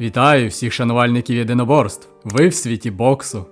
Вітаю всіх шанувальників єдиноборств. Ви в світі боксу.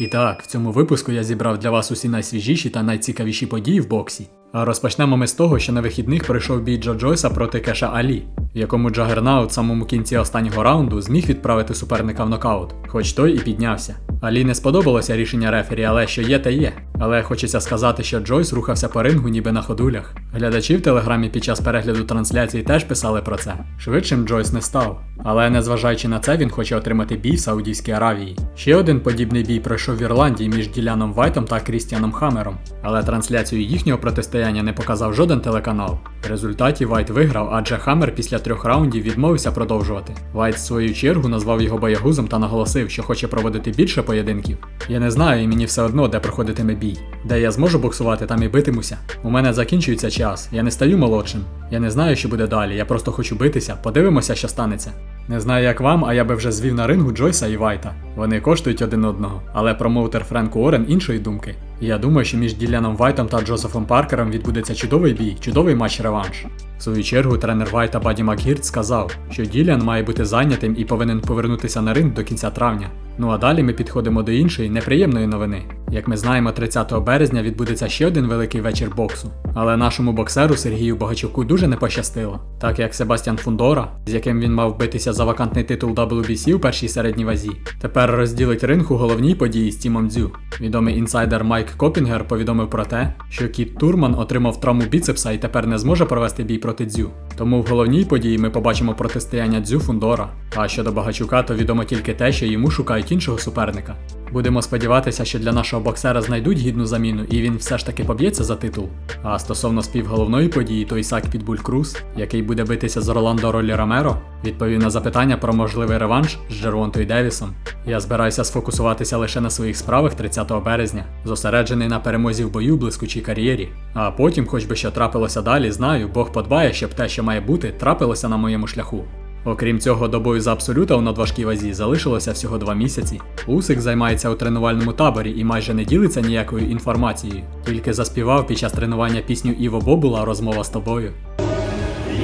І так, в цьому випуску я зібрав для вас усі найсвіжіші та найцікавіші події в боксі. А розпочнемо ми з того, що на вихідних пройшов бій Джо Джойса проти Кеша Алі, в якому Джагернаут в самому кінці останнього раунду зміг відправити суперника в нокаут, хоч той і піднявся. Алі не сподобалося рішення рефері, але що є, те є. Але хочеться сказати, що Джойс рухався по рингу ніби на ходулях. Глядачі в телеграмі під час перегляду трансляції теж писали про це. Швидшим Джойс не став. Але незважаючи на це, він хоче отримати бій в Саудівській Аравії. Ще один подібний бій пройшов в Ірландії між Діляном Вайтом та Крістіаном Хамером. Але трансляцію їхнього протистояння не показав жоден телеканал. В результаті Вайт виграв, адже Хаммер після трьох раундів відмовився продовжувати. Вайт в свою чергу назвав його боягузом та наголосив, що хоче проводити більше поєдинків. Я не знаю, і мені все одно, де проходитиме бій. Де я зможу боксувати, там і битимуся. У мене закінчується час, я не стаю молодшим. Я не знаю, що буде далі, я просто хочу битися, подивимося, що станеться. Не знаю, як вам, а я би вже звів на рингу Джойса і Вайта. Вони коштують один одного, але промоутер Френк Уоррен іншої думки. Я думаю, що між Діляном Вайтом та Джозефом Паркером відбудеться чудовий бій, чудовий матч-реванш. В свою чергу тренер Вайта Баді Макгірт сказав, що Ділян має бути зайнятим і повинен повернутися на ринг до кінця травня. Ну а далі ми підходимо до іншої неприємної новини. Як ми знаємо, 30 березня відбудеться ще один великий вечір боксу. Але нашому боксеру Сергію Богачуку дуже не пощастило, так як Себастьян Фундора, з яким він мав битися за вакантний титул WBC у першій середній вазі, тепер розділить ринг у головній події з Тімом Дзю. Відомий інсайдер Майк Копінгер повідомив про те, що Кіт Турман отримав травму біцепса і тепер не зможе провести бій проти Дзю. Тому в головній події ми побачимо протистояння Дзю Фундора. А щодо Багачука, то відомо тільки те, що йому шукають іншого суперника. Будемо сподіватися, що для нашого боксера знайдуть гідну заміну і він все ж таки поб'ється за титул. А стосовно співголовної події, то Ісак Підбуль Круз, який буде битися з Роландо Ролі Ромеро, відповів на запитання про можливий реванш з Джервонтою Девісом. Я збираюся сфокусуватися лише на своїх справах 30 березня, зосереджений на перемозі в бою в блискучій кар'єрі. А потім, хоч би що трапилося далі, знаю, Бог подбає, щоб те, що має бути, трапилося на моєму шляху. Окрім цього, до бою за абсолюта у надважкій вазі залишилося всього два місяці. Усик займається у тренувальному таборі і майже не ділиться ніякою інформацією, тільки заспівав під час тренування пісню Іво Бобула Розмова з тобою.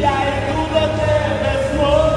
Я йду до тебе знову.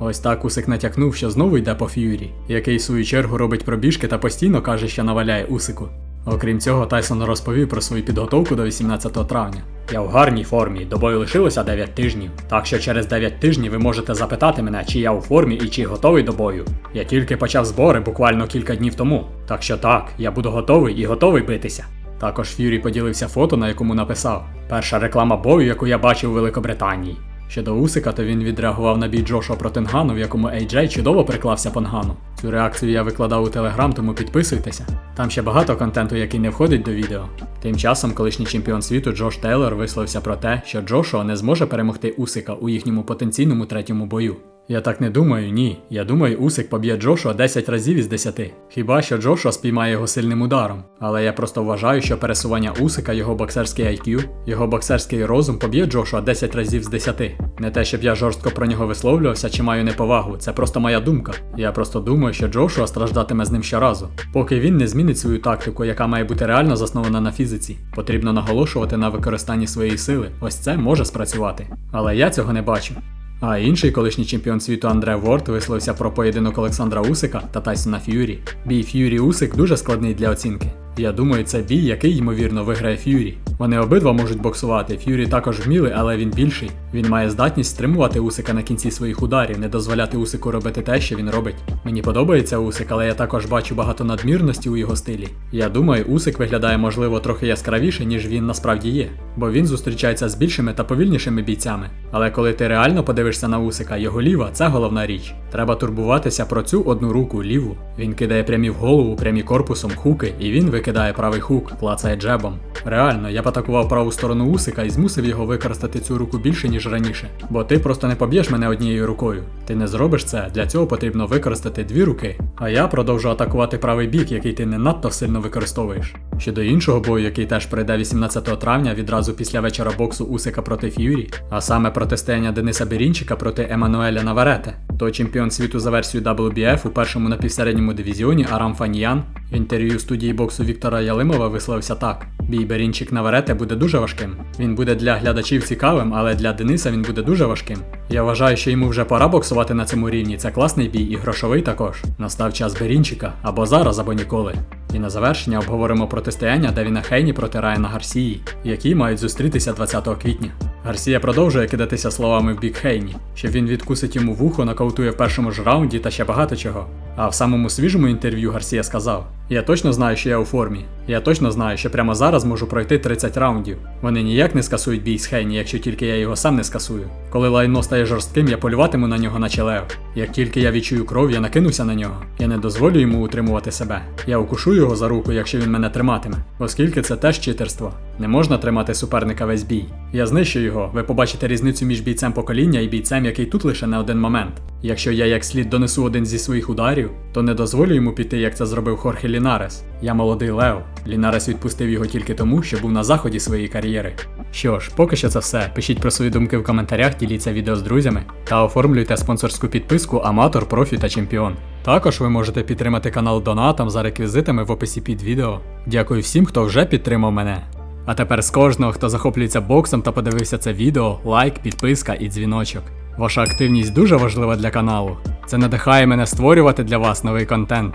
Ось так Усик натякнув, що знову йде по Ф'юрі, який в свою чергу робить пробіжки та постійно каже, що наваляє Усику. Окрім цього, Тайсон розповів про свою підготовку до 18 травня. Я в гарній формі, до бою лишилося 9 тижнів. Так що через 9 тижнів ви можете запитати мене, чи я у формі і чи готовий до бою. Я тільки почав збори буквально кілька днів тому. Так що так, я буду готовий і готовий битися. Також Ф'юрі поділився фото, на якому написав: Перша реклама бою, яку я бачив у Великобританії. Щодо Усика, то він відреагував на бій Джошуа проти Нгану, в якому AJ чудово приклався по Нгану. Цю реакцію я викладав у Телеграм, тому підписуйтеся. Там ще багато контенту, який не входить до відео. Тим часом колишній чемпіон світу Джош Тейлор висловився про те, що Джошуа не зможе перемогти Усика у їхньому потенційному третьому бою. Я так не думаю, ні. Я думаю, Усик поб'є Джошуа 10 разів із 10. Хіба що Джошуа спіймає його сильним ударом. Але я просто вважаю, що пересування Усика, його боксерський IQ, його боксерський розум поб'є Джошуа 10 разів з 10. Не те, щоб я жорстко про нього висловлювався чи маю неповагу, це просто моя думка. Я просто думаю, що Джошуа страждатиме з ним щоразу. Поки він не змінить свою тактику, яка має бути реально заснована на фізиці. Потрібно наголошувати на використанні своєї сили. Ось це може спрацювати. Але я цього не бачу. А інший колишній чемпіон світу Андре Ворд висловився про поєдинок Олександра Усика та Тайсона Ф'юрі. Бій Ф'юрі Усик дуже складний для оцінки. Я думаю, це бій, який ймовірно виграє Ф'юрі. Вони обидва можуть боксувати. Ф'юрі також вмілий, але він більший. Він має здатність стримувати Усика на кінці своїх ударів, не дозволяти Усику робити те, що він робить. Мені подобається Усик, але я також бачу багато надмірності у його стилі. Я думаю, Усик виглядає можливо трохи яскравіше, ніж він насправді є, бо він зустрічається з більшими та повільнішими бійцями. Але коли ти реально подивишся на Усика, його ліва це головна річ. Треба турбуватися про цю одну руку ліву. Він кидає прямі в голову, прямі корпусом, хуки, і він викидає правий хук, клацає джебом. Реально, я б атакував праву сторону Усика і змусив його використати цю руку більше, ніж раніше. Бо ти просто не поб'єш мене однією рукою. Ти не зробиш це, для цього потрібно використати дві руки. А я продовжу атакувати правий бік, який ти не надто сильно використовуєш. Щодо іншого бою, який теж пройде 18 травня, відразу після вечора боксу Усика проти Ф'юрі, а саме протистояння Дениса Берінчика проти Еммануеля Наварете, то чемпіон світу за версією WBF у першому напівсередньому дивізіоні Арам Фаніян в інтерв'ю студії боксу Віктора Ялимова висловився так: Бій Берінчик Наверете буде дуже важким. Він буде для глядачів цікавим, але для Дениса він буде дуже важким. Я вважаю, що йому вже пора боксувати на цьому рівні. Це класний бій і грошовий також. Настав час Берінчика або зараз, або ніколи. І на завершення обговоримо протистояння Девіна Хейні проти Райана Гарсії, які мають зустрітися 20 квітня. Гарсія продовжує кидатися словами в бік Хейні, що він відкусить йому вухо, нокаутує в першому ж раунді та ще багато чого. А в самому свіжому інтерв'ю Гарсія сказав: Я точно знаю, що я у формі. Я точно знаю, що прямо зараз можу пройти 30 раундів. Вони ніяк не скасують бій з Хейні, якщо тільки я його сам не скасую. Коли лайно стає жорстким, я полюватиму на нього наче лев. Як тільки я відчую кров, я накинуся на нього. Я не дозволю йому утримувати себе. Я укушу його за руку, якщо він мене триматиме, оскільки це теж читерство. Не можна тримати суперника весь бій. Я знищу його. Ви побачите різницю між бійцем покоління і бійцем, який тут лише на один момент. Якщо я як слід донесу один зі своїх ударів, то не дозволю йому піти, як це зробив Хорхе Лінарес. Я молодий Лев. Лінарес відпустив його тільки тому, що був на заході своєї кар'єри. Що ж, поки що це все. Пишіть про свої думки в коментарях, діліться відео з друзями та оформлюйте спонсорську підписку Аматор, Профі та Чемпіон. Також ви можете підтримати канал донатом за реквізитами в описі під відео. Дякую всім, хто вже підтримав мене. А тепер з кожного, хто захоплюється боксом та подивився це відео, лайк, підписка і дзвіночок. Ваша активність дуже важлива для каналу. Це надихає мене створювати для вас новий контент.